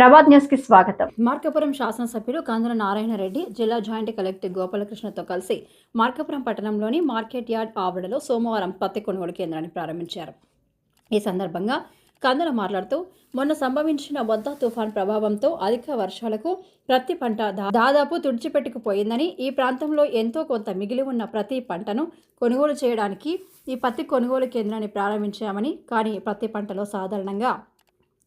ప్రభాత్ న్యూస్కి స్వాగతం. మార్కాపురం శాసనసభ్యులు కందుల నారాయణ రెడ్డి జిల్లా జాయింట్ కలెక్టర్ గోపాలకృష్ణతో కలిసి మార్కాపురం పట్టణంలోని మార్కెట్ యార్డ్ ఆవరణలో సోమవారం పత్తి కొనుగోలు కేంద్రాన్ని ప్రారంభించారు. ఈ సందర్భంగా కందుల మాట్లాడుతూ మొన్న సంభవించిన వద్ద తుఫాన్ ప్రభావంతో అధిక వర్షాలకు ప్రతి పంట దా- దాదాపు తుడిచిపెట్టుకుపోయిందని ఈ ప్రాంతంలో ఎంతో కొంత మిగిలి ఉన్న ప్రతి పంటను కొనుగోలు చేయడానికి ఈ పత్తి కొనుగోలు కేంద్రాన్ని ప్రారంభించామని కానీ ప్రతి పంటలో సాధారణంగా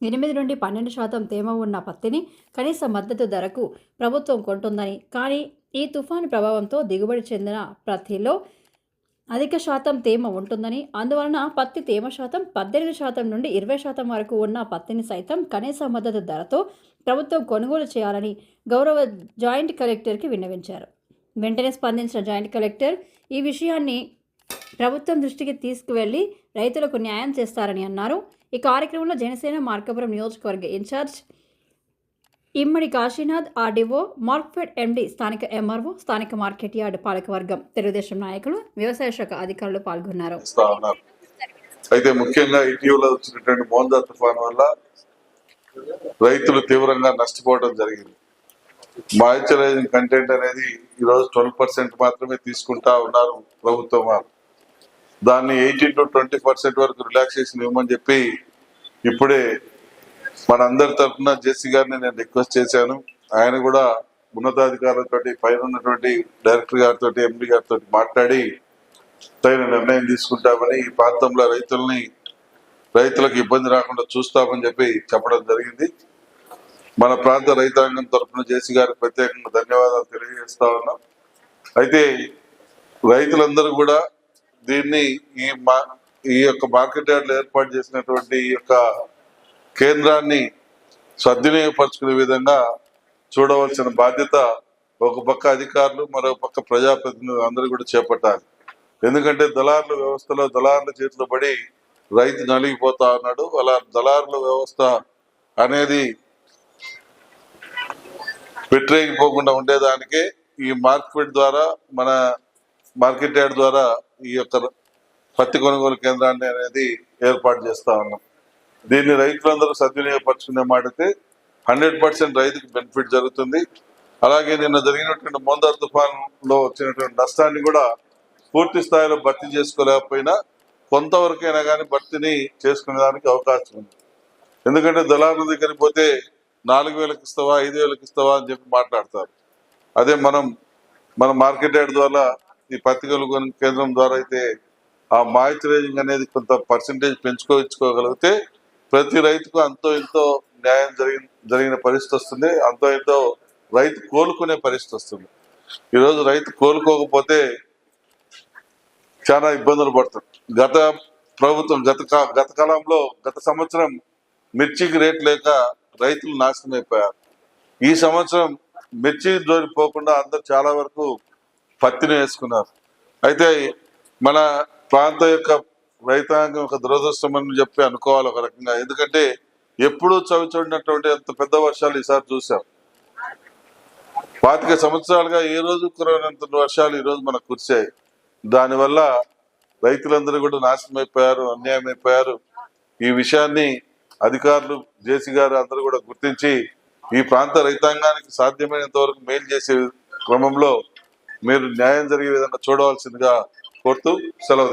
ఎనిమిది నుండి పన్నెండు శాతం తేమ ఉన్న పత్తిని కనీస మద్దతు ధరకు ప్రభుత్వం కొంటుందని. కానీ ఈ తుఫాను ప్రభావంతో దిగుబడి చెందిన ప్రతిలో అధిక శాతం తేమ ఉంటుందని. అందువలన పత్తి తేమ శాతం పద్దెనిమిది శాతం నుండి ఇరవై శాతం వరకు ఉన్న పత్తిని సైతం కనీస మద్దతు ధరతో ప్రభుత్వం కొనుగోలు చేయాలని గౌరవ జాయింట్ కలెక్టర్కి విన్నవించారు. వెంటనే స్పందించిన జాయింట్ కలెక్టర్ ఈ విషయాన్ని ప్రభుత్వం దృష్టికి తీసుకువెళ్ళి రైతులకు న్యాయం చేస్తారని అన్నారు. ఈ కార్యక్రమంలో జనసేన మార్కాపురం నియోజకవర్గ in-charge Immadi Kashinath RDO Markfed MD స్థానిక ఎంఆర్ఓ స్థానిక మార్కెట్ యార్డ్ పాలకవర్గం తెలుగుదేశం నాయకులు వ్యవసాయ శాఖ అధికారులు పాల్గొన్నారు. ఉన్నారు. అయితే ముఖ్యంగా ఇటీవల వచ్చినటువంటి మోందా తుఫాన్ వల్ల రైతులు తీవ్రంగా నష్టపోవడం జరిగింది. మాయిశ్చరైజింగ్ కంటెంట్ అనేది ఈరోజు ట్వెల్వ్ పర్సెంట్ మాత్రమే తీసుకుంటా ఉన్నారు ప్రభుత్వం వారు దాన్ని ఎయిటీన్ టు ట్వంటీ పర్సెంట్ వరకు రిలాక్సేషన్ ఇవ్వమని చెప్పి ఇప్పుడే మనందరి తరఫున జేసీ గారిని నేను రిక్వెస్ట్ చేశాను. ఆయన కూడా ఉన్నతాధికారులతో పైన ఉన్నటువంటి డైరెక్టర్ గారితో ఎంపీ గారితో మాట్లాడి తగిన నిర్ణయం తీసుకుంటామని ఈ ప్రాంతంలో రైతుల్ని రైతులకు ఇబ్బంది రాకుండా చూస్తామని చెప్పి చెప్పడం జరిగింది. మన ప్రాంత రైతాంగం తరఫున జేసీ గారికి ప్రత్యేకంగా ధన్యవాదాలు తెలియజేస్తా ఉన్నాం. అయితే రైతులందరూ కూడా దీన్ని ఈ మా ఈ యొక్క మార్కెట్ యార్డ్లు ఏర్పాటు చేసినటువంటి ఈ యొక్క కేంద్రాన్ని సద్వినియోగపరచుకునే విధంగా చూడవలసిన బాధ్యత ఒక పక్క అధికారులు మరో పక్క ప్రజాప్రతినిధులు అందరూ కూడా చేపట్టాలి. ఎందుకంటే దళారుల వ్యవస్థలో దళారుల చేతిలో పడి రైతు నలిగిపోతా ఉన్నాడు. అలా దళారుల వ్యవస్థ అనేది పెట్టరేగిపోకుండా ఉండేదానికే ఈ మార్కెట్ ద్వారా మన మార్కెట్ యార్డ్ ద్వారా ఈ యొక్క పత్తి కొనుగోలు కేంద్రాన్ని అనేది ఏర్పాటు చేస్తా ఉన్నాం. దీన్ని రైతులందరూ సద్వినియోగపరచుకునే మాటతే హండ్రెడ్ పర్సెంట్ రైతుకి బెనిఫిట్ జరుగుతుంది. అలాగే నిన్న జరిగినటువంటి మోందార్ తుఫాన్లో వచ్చినటువంటి నష్టాన్ని కూడా పూర్తి స్థాయిలో భర్తీ చేసుకోలేకపోయినా కొంతవరకైనా కానీ భర్తీని చేసుకునేదానికి అవకాశం ఉంది. ఎందుకంటే దళారుల దగ్గరికి పోతే నాలుగు వేలకు ఇస్తావా ఐదు వేలకు ఇస్తావా అని చెప్పి మాట్లాడతారు. అదే మనం మన మార్కెట్ యార్డ్ ద్వారా ఈ పత్రికలు కేంద్రం ద్వారా అయితే ఆ మాయిశ్చరైజింగ్ అనేది కొంత పర్సంటేజ్ పెంచుకోవచ్చుకోగలిగితే ప్రతి రైతుకు అంతో ఎంతో న్యాయం జరిగిన జరిగిన పరిస్థితి వస్తుంది. అంతో ఎంతో రైతు కోలుకునే పరిస్థితి వస్తుంది. ఈరోజు రైతు కోలుకోకపోతే చాలా ఇబ్బందులు పడుతుంది గత ప్రభుత్వం గత గత కాలంలో గత సంవత్సరం మిర్చికి రేట్ లేక రైతులు నాశనం అయిపోయారు ఈ సంవత్సరం మిర్చి జోలిపోకుండా అందరు చాలా వరకు పత్తిని వేసుకున్నారు. అయితే మన ప్రాంతం యొక్క రైతాంగం యొక్క దురదృష్టం అని చెప్పి అనుకోవాలి ఒక రకంగా. ఎందుకంటే ఎప్పుడూ చవి చూడినటువంటి అంత పెద్ద వర్షాలు ఈసారి చూసాం. పాతిక సంవత్సరాలుగా ఏ రోజు కురవనంత వర్షాలు ఈరోజు మనకు కురిశాయి. దానివల్ల రైతులందరూ కూడా నాశనం అయిపోయారు అన్యాయం అయిపోయారు. ఈ విషయాన్ని అధికారులు జేసీ గారు అందరూ కూడా గుర్తించి ఈ ప్రాంత రైతాంగానికి సాధ్యమైనంత వరకు మేలు చేసే క్రమంలో మీరు న్యాయం జరిగే విధంగా చూడవలసిందిగా కోరుతూ సెలవు